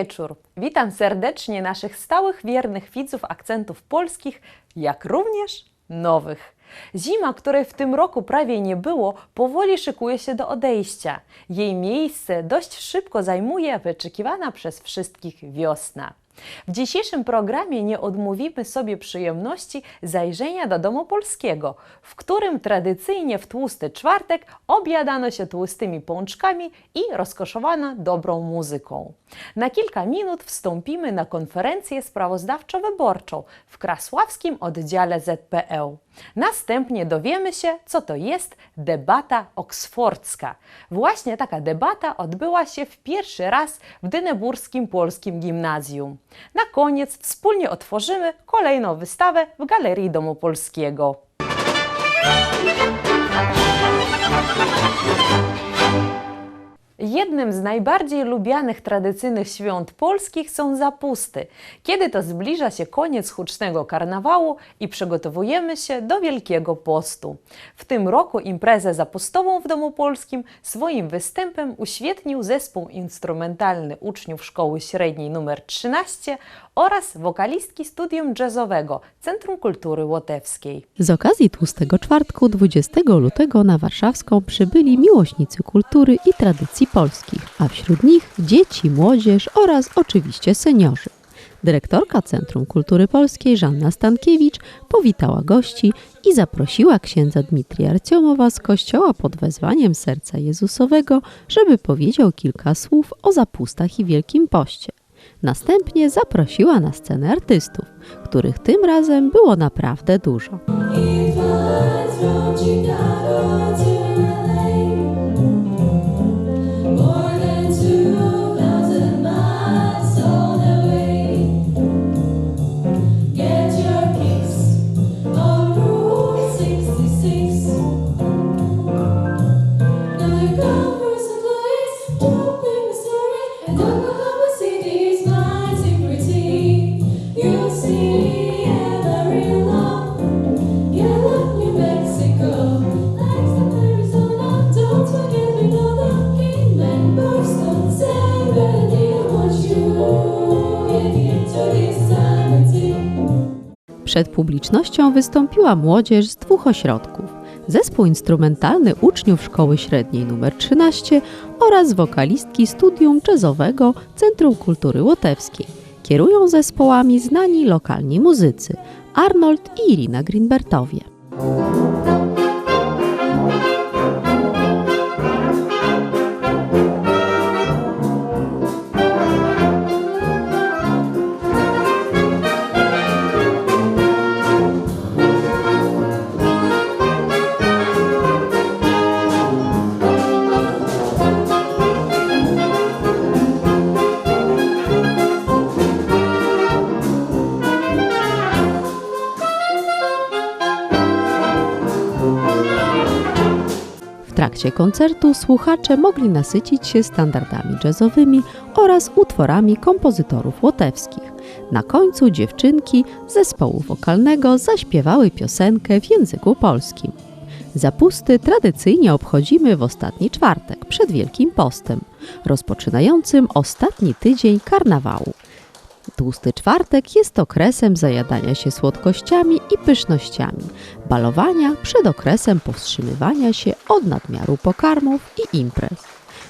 Wieczór. Witam serdecznie naszych stałych, wiernych widzów akcentów polskich, jak również nowych. Zima, której w tym roku prawie nie było, powoli szykuje się do odejścia. Jej miejsce dość szybko zajmuje wyczekiwana przez wszystkich wiosna. W dzisiejszym programie nie odmówimy sobie przyjemności zajrzenia do domu polskiego, w którym tradycyjnie w tłusty czwartek obiadano się tłustymi pączkami i rozkoszowano dobrą muzyką. Na kilka minut wstąpimy na konferencję sprawozdawczo-wyborczą w Krasławskim oddziale ZPL. Następnie dowiemy się, co to jest debata oksfordzka. Właśnie taka debata odbyła się w pierwszy raz w Dyneburskim Polskim Gimnazjum. Na koniec wspólnie otworzymy kolejną wystawę w Galerii Domu Polskiego. Jednym z najbardziej lubianych tradycyjnych świąt polskich są zapusty, kiedy to zbliża się koniec hucznego karnawału i przygotowujemy się do Wielkiego Postu. W tym roku imprezę zapustową w Domu Polskim swoim występem uświetnił zespół instrumentalny uczniów Szkoły Średniej nr 13 oraz wokalistki studium jazzowego Centrum Kultury Łotewskiej. Z okazji Tłustego Czwartku 20 lutego na warszawską przybyli miłośnicy kultury i tradycji polskich, a wśród nich dzieci, młodzież oraz oczywiście seniorzy. Dyrektorka Centrum Kultury Polskiej Żanna Stankiewicz powitała gości i zaprosiła księdza Dmitrija Arciomowa z kościoła pod wezwaniem Serca Jezusowego, żeby powiedział kilka słów o zapustach i Wielkim Poście. Następnie zaprosiła na scenę artystów, których tym razem było naprawdę dużo. Przed publicznością wystąpiła młodzież z dwóch ośrodków. Zespół instrumentalny uczniów Szkoły Średniej nr 13 oraz wokalistki studium jazzowego Centrum Kultury Łotewskiej. Kierują zespołami znani lokalni muzycy Arnold i Irina Greenbertowie. Trakcie koncertu słuchacze mogli nasycić się standardami jazzowymi oraz utworami kompozytorów łotewskich. Na końcu dziewczynki zespołu wokalnego zaśpiewały piosenkę w języku polskim. Zapusty tradycyjnie obchodzimy w ostatni czwartek przed Wielkim Postem, rozpoczynającym ostatni tydzień karnawału. Tłusty czwartek jest okresem zajadania się słodkościami i pysznościami, balowania przed okresem powstrzymywania się od nadmiaru pokarmów i imprez.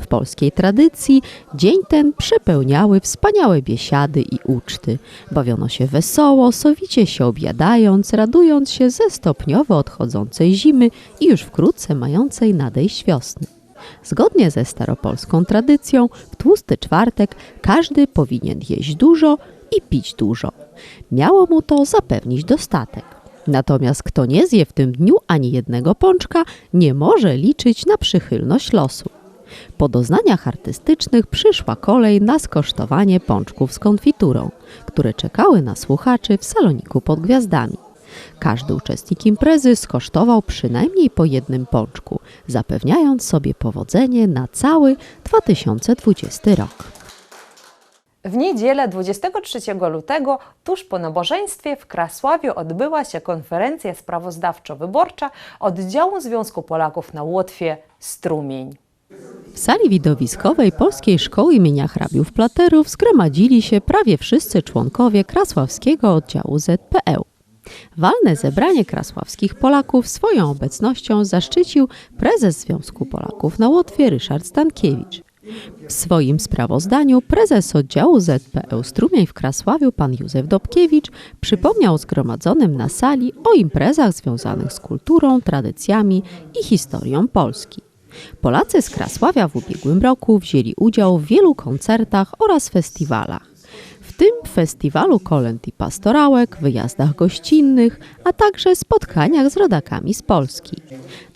W polskiej tradycji dzień ten przepełniały wspaniałe biesiady i uczty. Bawiono się wesoło, sowicie się obiadając, radując się ze stopniowo odchodzącej zimy i już wkrótce mającej nadejść wiosny. Zgodnie ze staropolską tradycją, w tłusty czwartek każdy powinien jeść dużo i pić dużo. Miało mu to zapewnić dostatek. Natomiast kto nie zje w tym dniu ani jednego pączka, nie może liczyć na przychylność losu. Po doznaniach artystycznych przyszła kolej na skosztowanie pączków z konfiturą, które czekały na słuchaczy w saloniku pod gwiazdami. Każdy uczestnik imprezy skosztował przynajmniej po jednym pączku, zapewniając sobie powodzenie na cały 2020 rok. W niedzielę 23 lutego, tuż po nabożeństwie w Krasławiu odbyła się konferencja sprawozdawczo-wyborcza oddziału Związku Polaków na Łotwie Strumień. W sali widowiskowej Polskiej Szkoły imienia hrabiów Platerów zgromadzili się prawie wszyscy członkowie krasławskiego oddziału ZPL. Walne zebranie krasławskich Polaków swoją obecnością zaszczycił prezes Związku Polaków na Łotwie Ryszard Stankiewicz. W swoim sprawozdaniu prezes oddziału ZPL Strumień w Krasławiu pan Józef Dobkiewicz przypomniał zgromadzonym na sali o imprezach związanych z kulturą, tradycjami i historią Polski. Polacy z Krasławia w ubiegłym roku wzięli udział w wielu koncertach oraz festiwalach. Tym festiwalu kolęd i pastorałek, wyjazdach gościnnych, a także spotkaniach z rodakami z Polski.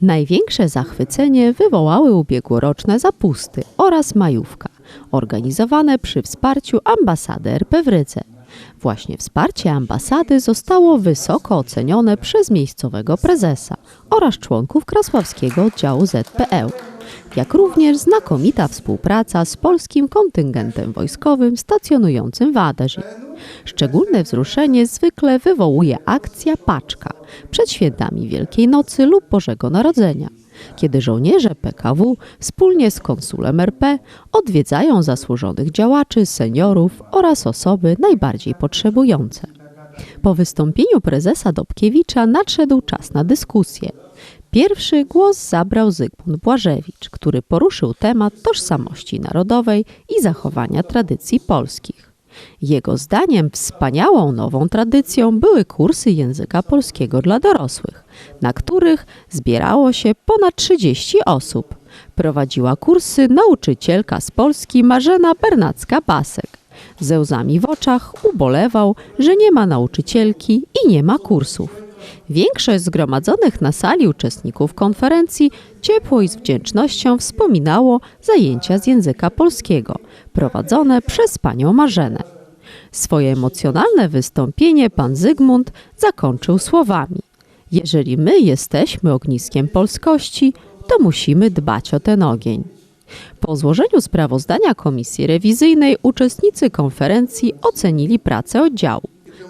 Największe zachwycenie wywołały ubiegłoroczne zapusty oraz majówka, organizowane przy wsparciu ambasady RP w Rydze. Właśnie wsparcie ambasady zostało wysoko ocenione przez miejscowego prezesa oraz członków krasławskiego oddziału ZPL, jak również znakomita współpraca z polskim kontyngentem wojskowym stacjonującym w Aderzy. Szczególne wzruszenie zwykle wywołuje akcja Paczka przed świętami Wielkiej Nocy lub Bożego Narodzenia, kiedy żołnierze PKW wspólnie z konsulem RP odwiedzają zasłużonych działaczy, seniorów oraz osoby najbardziej potrzebujące. Po wystąpieniu prezesa Dobkiewicza nadszedł czas na dyskusję. Pierwszy głos zabrał Zygmunt Błażewicz, który poruszył temat tożsamości narodowej i zachowania tradycji polskich. Jego zdaniem wspaniałą nową tradycją były kursy języka polskiego dla dorosłych, na których zbierało się ponad 30 osób. Prowadziła kursy nauczycielka z Polski Marzena Bernacka-Basek. Ze łzami w oczach ubolewał, że nie ma nauczycielki i nie ma kursów. Większość zgromadzonych na sali uczestników konferencji ciepło i z wdzięcznością wspominało zajęcia z języka polskiego prowadzone przez panią Marzenę. Swoje emocjonalne wystąpienie pan Zygmunt zakończył słowami: Jeżeli my jesteśmy ogniskiem polskości, to musimy dbać o ten ogień. Po złożeniu sprawozdania komisji rewizyjnej uczestnicy konferencji ocenili pracę oddziału.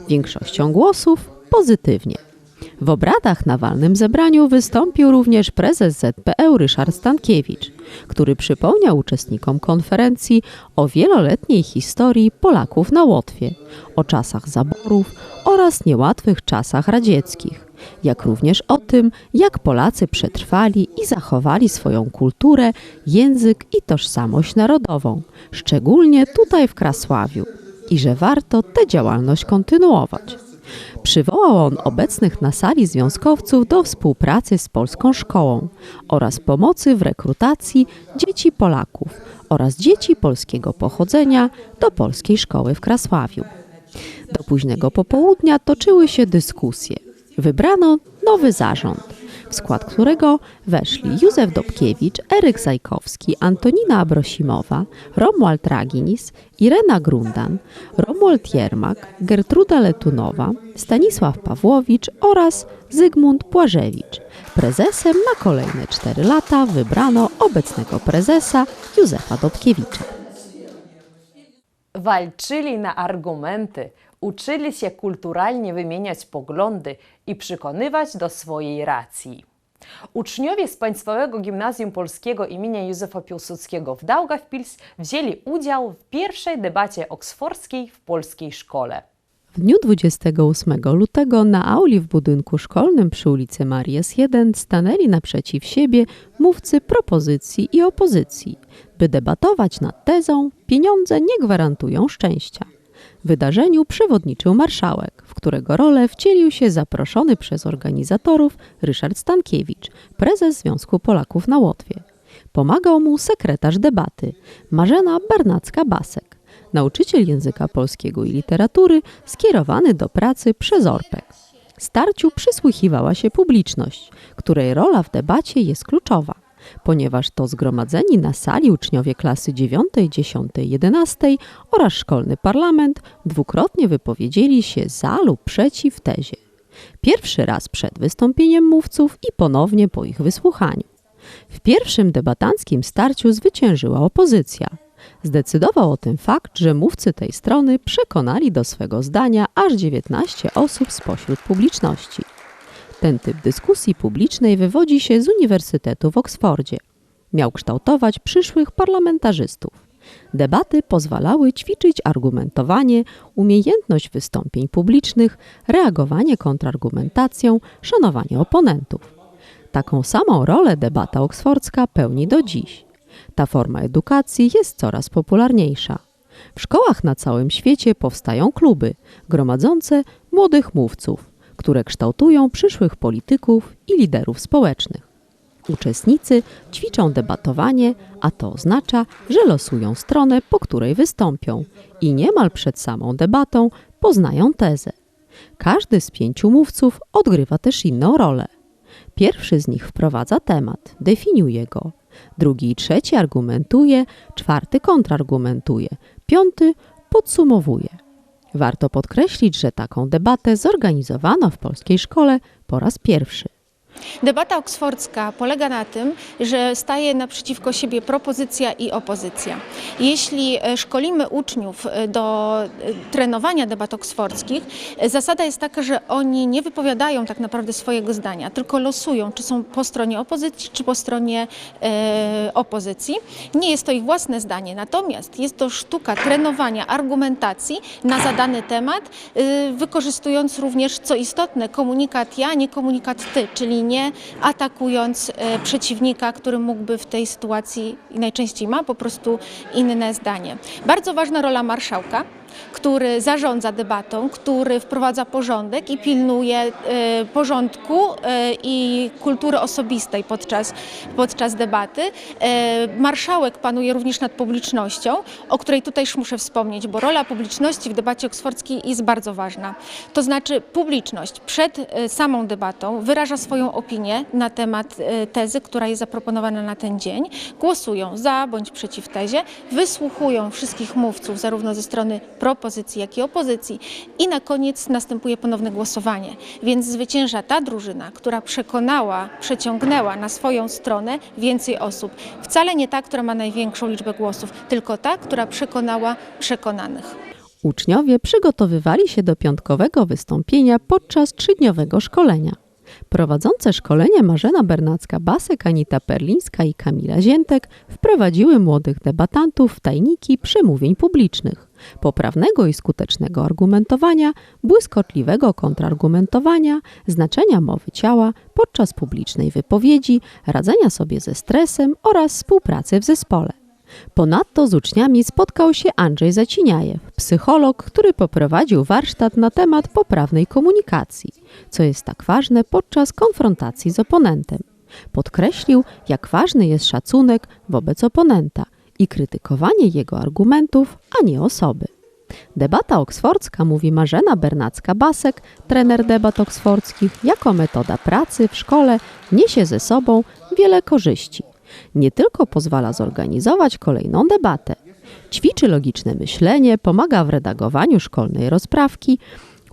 Większością głosów pozytywnie. W obradach na walnym zebraniu wystąpił również prezes ZPL Ryszard Stankiewicz, który przypomniał uczestnikom konferencji o wieloletniej historii Polaków na Łotwie, o czasach zaborów oraz niełatwych czasach radzieckich, jak również o tym, jak Polacy przetrwali i zachowali swoją kulturę, język i tożsamość narodową, szczególnie tutaj w Krasławiu, i że warto tę działalność kontynuować. Przywołał on obecnych na sali związkowców do współpracy z polską szkołą oraz pomocy w rekrutacji dzieci Polaków oraz dzieci polskiego pochodzenia do polskiej szkoły w Krasławiu. Do późnego popołudnia toczyły się dyskusje. Wybrano nowy zarząd, w skład którego weszli Józef Dobkiewicz, Eryk Zajkowski, Antonina Abrosimowa, Romuald Raginis, Irena Grundan, Romuald Jermak, Gertruda Letunowa, Stanisław Pawłowicz oraz Zygmunt Błażewicz. Prezesem na kolejne cztery lata wybrano obecnego prezesa Józefa Dobkiewicza. Walczyli na argumenty, uczyli się kulturalnie wymieniać poglądy i przekonywać do swojej racji. Uczniowie z Państwowego Gimnazjum Polskiego imienia Józefa Piłsudskiego w Daugavpils wzięli udział w pierwszej debacie oksfordzkiej w polskiej szkole. W dniu 28 lutego na auli w budynku szkolnym przy ulicy Marias 1 stanęli naprzeciw siebie mówcy propozycji i opozycji, by debatować nad tezą pieniądze nie gwarantują szczęścia. Wydarzeniu przewodniczył marszałek, w którego rolę wcielił się zaproszony przez organizatorów Ryszard Stankiewicz, prezes Związku Polaków na Łotwie. Pomagał mu sekretarz debaty Marzena Bernacka-Basek, nauczyciel języka polskiego i literatury skierowany do pracy przez ORPEK. Starciu przysłuchiwała się publiczność, której rola w debacie jest kluczowa, ponieważ to zgromadzeni na sali uczniowie klasy 9, 10, 11 oraz szkolny parlament dwukrotnie wypowiedzieli się za lub przeciw tezie. Pierwszy raz przed wystąpieniem mówców i ponownie po ich wysłuchaniu. W pierwszym debatanckim starciu zwyciężyła opozycja. Zdecydował o tym fakt, że mówcy tej strony przekonali do swego zdania aż 19 osób spośród publiczności. Ten typ dyskusji publicznej wywodzi się z Uniwersytetu w Oksfordzie. miał kształtować przyszłych parlamentarzystów. Debaty pozwalały ćwiczyć argumentowanie, umiejętność wystąpień publicznych, reagowanie kontrargumentacją, szanowanie oponentów. Taką samą rolę debata oksfordzka pełni do dziś. Ta forma edukacji jest coraz popularniejsza. W szkołach na całym świecie powstają kluby gromadzące młodych mówców, które kształtują przyszłych polityków i liderów społecznych. Uczestnicy ćwiczą debatowanie, a to oznacza, że losują stronę, po której wystąpią i niemal przed samą debatą poznają tezę. Każdy z pięciu mówców odgrywa też inną rolę. Pierwszy z nich wprowadza temat, definiuje go. Drugi i trzeci argumentuje, czwarty kontrargumentuje, piąty podsumowuje. Warto podkreślić, że taką debatę zorganizowano w polskiej szkole po raz pierwszy. Debata oksfordzka polega na tym, że staje naprzeciwko siebie propozycja i opozycja. Jeśli e, szkolimy uczniów e, do e, trenowania debat oksfordzkich, zasada jest taka, że oni nie wypowiadają tak naprawdę swojego zdania, tylko losują, czy są po stronie opozycji, czy po stronie e, opozycji. Nie jest to ich własne zdanie, natomiast jest to sztuka trenowania argumentacji na zadany temat, e, wykorzystując również, co istotne, komunikat ja, nie komunikat ty, czyli nie atakując e, przeciwnika, który mógłby w tej sytuacji najczęściej ma po prostu inne zdanie. Bardzo ważna rola marszałka który zarządza debatą, który wprowadza porządek i pilnuje e, porządku e, i kultury osobistej podczas, podczas debaty. E, marszałek panuje również nad publicznością, o której tutaj już muszę wspomnieć, bo rola publiczności w debacie oksfordzkiej jest bardzo ważna. To znaczy publiczność przed samą debatą wyraża swoją opinię na temat tezy, która jest zaproponowana na ten dzień, głosują za bądź przeciw tezie, wysłuchują wszystkich mówców zarówno ze strony propozycji, jak i opozycji i na koniec następuje ponowne głosowanie. Więc zwycięża ta drużyna, która przekonała, przeciągnęła na swoją stronę więcej osób. Wcale nie ta, która ma największą liczbę głosów, tylko ta, która przekonała przekonanych. Uczniowie przygotowywali się do piątkowego wystąpienia podczas trzydniowego szkolenia. Prowadzące szkolenie Marzena Bernacka-Basek, Anita Perlińska i Kamila Ziętek wprowadziły młodych debatantów w tajniki przemówień publicznych, poprawnego i skutecznego argumentowania, błyskotliwego kontrargumentowania, znaczenia mowy ciała podczas publicznej wypowiedzi, radzenia sobie ze stresem oraz współpracy w zespole. Ponadto z uczniami spotkał się Andrzej Zaciniajew, psycholog, który poprowadził warsztat na temat poprawnej komunikacji, co jest tak ważne podczas konfrontacji z oponentem. Podkreślił, jak ważny jest szacunek wobec oponenta i krytykowanie jego argumentów, a nie osoby. Debata oksfordzka, mówi Marzena Bernacka-Basek, trener debat oksfordzkich, jako metoda pracy w szkole niesie ze sobą wiele korzyści. Nie tylko pozwala zorganizować kolejną debatę, ćwiczy logiczne myślenie, pomaga w redagowaniu szkolnej rozprawki,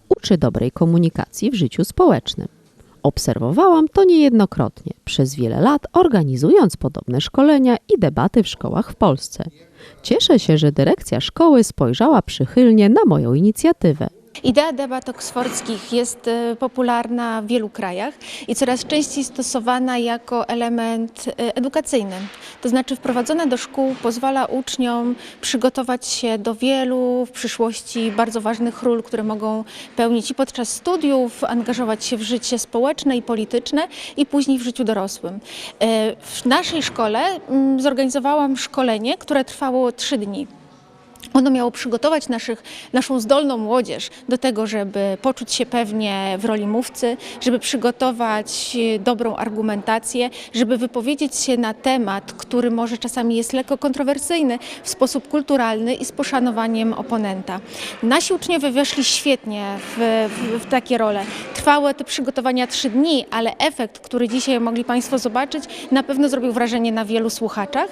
uczy dobrej komunikacji w życiu społecznym. Obserwowałam to niejednokrotnie, przez wiele lat organizując podobne szkolenia i debaty w szkołach w Polsce. Cieszę się, że dyrekcja szkoły spojrzała przychylnie na moją inicjatywę. Idea debat oksfordzkich jest e, popularna w wielu krajach i coraz częściej stosowana jako element e, edukacyjny. To znaczy wprowadzona do szkół pozwala uczniom przygotować się do wielu w przyszłości bardzo ważnych ról, które mogą pełnić i podczas studiów, angażować się w życie społeczne i polityczne i później w życiu dorosłym. E, W naszej szkole mm, zorganizowałam szkolenie, które trwało trzy dni. Ono miało przygotować naszych, naszą zdolną młodzież do tego, żeby poczuć się pewnie w roli mówcy, żeby przygotować e, dobrą argumentację, żeby wypowiedzieć się na temat, który może czasami jest lekko kontrowersyjny w sposób kulturalny i z poszanowaniem oponenta. Nasi uczniowie weszli świetnie w, w, w takie role. Trwały te przygotowania trzy dni, ale efekt, który dzisiaj mogli Państwo zobaczyć, na pewno zrobił wrażenie na wielu słuchaczach.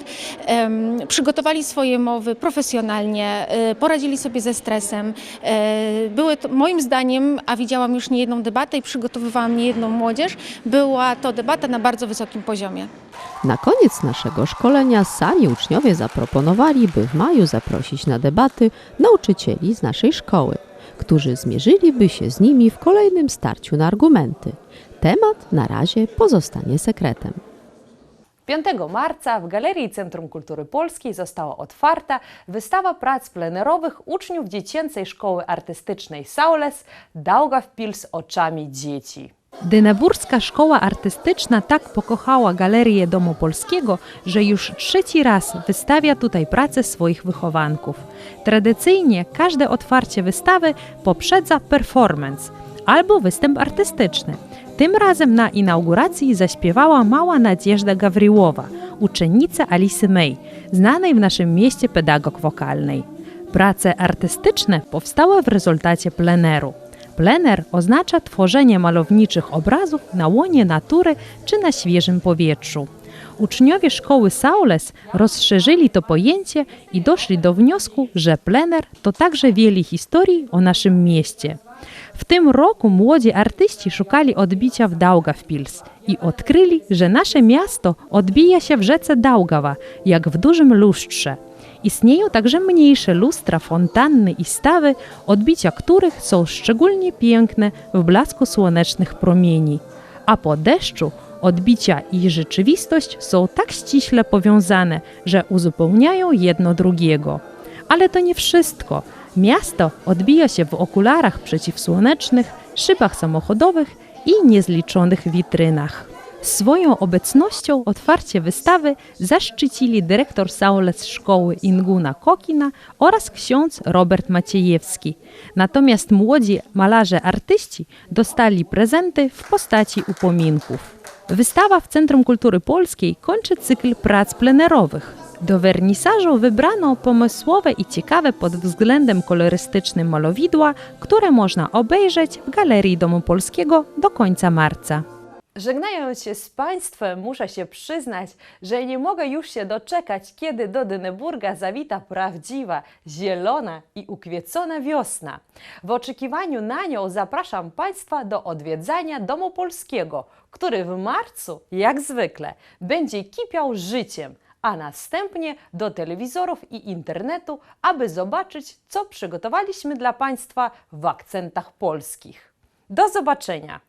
Przygotowali swoje mowy profesjonalnie, e, poradzili sobie ze stresem. E, Były to, moim zdaniem, a widziałam już niejedną debatę i przygotowywałam niejedną młodzież, była to debata na bardzo wysokim poziomie. Na koniec naszego szkolenia sami uczniowie zaproponowali, by w maju zaprosić na debaty nauczycieli z naszej szkoły, którzy zmierzyliby się z nimi w kolejnym starciu na argumenty. Temat na razie pozostanie sekretem. 5 marca w Galerii Centrum Kultury Polskiej została otwarta wystawa prac plenerowych uczniów Dziecięcej Szkoły Artystycznej Saules Daugavpils oczami dzieci. Dyneburska Szkoła Artystyczna tak pokochała Galerię Domu Polskiego, że już trzeci raz wystawia tutaj pracę swoich wychowanków. Tradycyjnie każde otwarcie wystawy poprzedza performance albo występ artystyczny. Tym razem na inauguracji zaśpiewała mała Nadzieżda Gawryłowa, uczennica Alisy May, znanej w naszym mieście pedagog wokalnej. Prace artystyczne powstały w rezultacie pleneru. Plener oznacza tworzenie malowniczych obrazów na łonie natury czy na świeżym powietrzu. Uczniowie szkoły Saules rozszerzyli to pojęcie i doszli do wniosku, że plener to także wiele historii o naszym mieście. W tym roku młodzi artyści szukali odbicia w Daugavpils i odkryli, że nasze miasto odbija się w rzece Daugawa, jak w dużym lustrze. Istnieją także mniejsze lustra, fontanny i stawy, odbicia których są szczególnie piękne w blasku słonecznych promieni. A po deszczu odbicia i rzeczywistość są tak ściśle powiązane, że uzupełniają jedno drugiego. Ale to nie wszystko. Miasto odbija się w okularach przeciwsłonecznych, szybach samochodowych i niezliczonych witrynach. Swoją obecnością otwarcie wystawy zaszczycili dyrektor Saules Szkoły Inguna Kokina oraz ksiądz Robert Maciejewski. Natomiast młodzi malarze artyści dostali prezenty w postaci upominków. Wystawa w Centrum Kultury Polskiej kończy cykl prac plenerowych. Do wernisażu wybrano pomysłowe i ciekawe pod względem kolorystycznym malowidła, które można obejrzeć w Galerii Domu Polskiego do końca marca. Żegnając się z Państwem, muszę się przyznać, że nie mogę już się doczekać, kiedy do Dyneburga zawita prawdziwa, zielona i ukwiecona wiosna. W oczekiwaniu na nią zapraszam Państwa do odwiedzania Domu Polskiego, który w marcu, jak zwykle, będzie kipiał życiem, a następnie do telewizorów i internetu, aby zobaczyć, co przygotowaliśmy dla Państwa w akcentach polskich. Do zobaczenia!